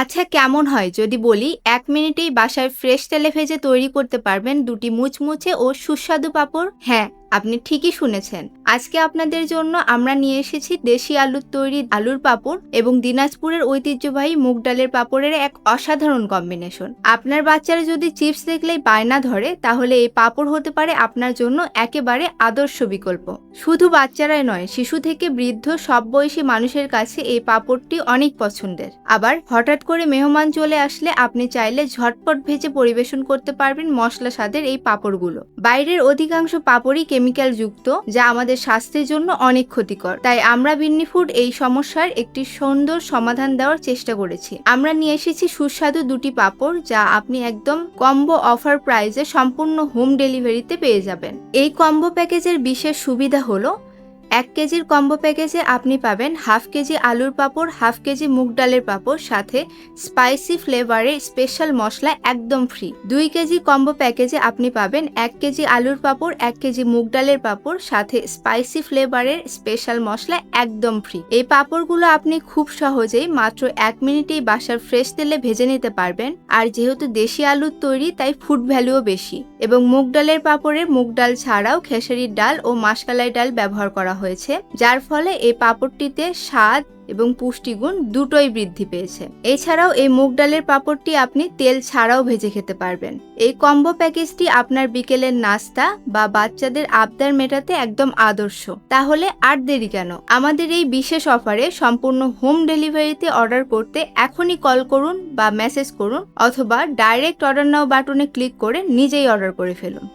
আচ্ছা কেমন হয়? যদি বলি, এক মিনিটেই বাসায় ফ্রেশ তেলে ভেজে তৈরি করতে পারবেন দুটি মুচমুচে ও সুস্বাদু পাপড়। হ্যাঁ। আপনি ঠিকই শুনেছেন। আজকে আপনাদের জন্য আমরা নিয়ে এসেছি দেশি আলুর তৈরি আলুর পাঁপড় এবং দিনাজপুরের ঐতিহ্যবাহী মুগ ডালের পাপড়ের এক অসাধারণ কম্বিনেশন আপনার বাচ্চারা যদি চিপস দেখলেই বায়না ধরে, তাহলে এই পাপড় হতে পারে আপনার জন্য একেবারে আদর্শ বিকল্প। শুধু বাচ্চারাই নয়, শিশু থেকে বৃদ্ধ সব বয়সী মানুষের কাছে এই পাপড়টি অনেক পছন্দের। আবার হঠাৎ করে মেহমান চলে আসলে আপনি চাইলে ঝটপট ভেজে পরিবেশন করতে পারবেন মশলা স্বাদের এই পাপড়গুলো। বাইরের অধিকাংশ পাঁপড়ই কেমিক্যাল যুক্ত, যা আমাদের স্বাস্থ্যের জন্য অনেক ক্ষতিকর। তাই আমরা বিন্নি ফুড এই সমস্যার একটি সুন্দর সমাধান দেওয়ার চেষ্টা করেছি। আমরা নিয়ে এসেছি সুস্বাদু দুটি পাপড়, যা আপনি একদম কম্বো অফার প্রাইজে সম্পূর্ণ হোম ডেলিভারিতে পেয়ে যাবেন। এই কম্বো প্যাকেজের বিশেষ সুবিধা হলো এক কেজির কম্বো প্যাকেজে আপনি পাবেন হাফ কেজি আলুর পাঁপড়, হাফ কেজি মুগ ডালের পাঁপড়, সাথে স্পাইসি ফ্লেভারের স্পেশাল মশলা একদম ফ্রি। দুই কেজি কম্বো প্যাকেজে আপনি পাবেন এক কেজি আলুর পাঁপড়, এক কেজি মুগ ডালের পাঁপড়, সাথে স্পাইসি ফ্লেভারের স্পেশাল মশলা একদম ফ্রি। এই পাঁপড়গুলো আপনি খুব সহজেই মাত্র এক মিনিটেই বাসার ফ্রেশ তেলে ভেজে নিতে পারবেন। আর যেহেতু দেশি আলুর তৈরি, তাই ফুড ভ্যালুও বেশি। এবং মুগ ডালের পাঁপড়ে মুগ ডাল ছাড়াও খেসারির ডাল ও মাসকালাই ডাল ব্যবহার করা হয়েছে, যার ফলে এই পাঁপড়টিতে স্বাদ এবং পুষ্টিগুণ দুটোই বৃদ্ধি পেয়েছে। এছাড়াও এই মুগ ডালের পাঁপড়টি আপনি তেল ছাড়াও ভেজে খেতে পারবেন। এই কম্বো প্যাকেজটি আপনার বিকেলের নাস্তা বা বাচ্চাদের আবদার মেটাতে একদম আদর্শ। তাহলে আর দেরি কেন? আমাদের এই বিশেষ অফারে সম্পূর্ণ হোম ডেলিভারিতে অর্ডার করতে এখনই কল করুন বা মেসেজ করুন অথবা ডাইরেক্ট অর্ডার নাও বাটনে ক্লিক করে নিজেই অর্ডার করে ফেলুন।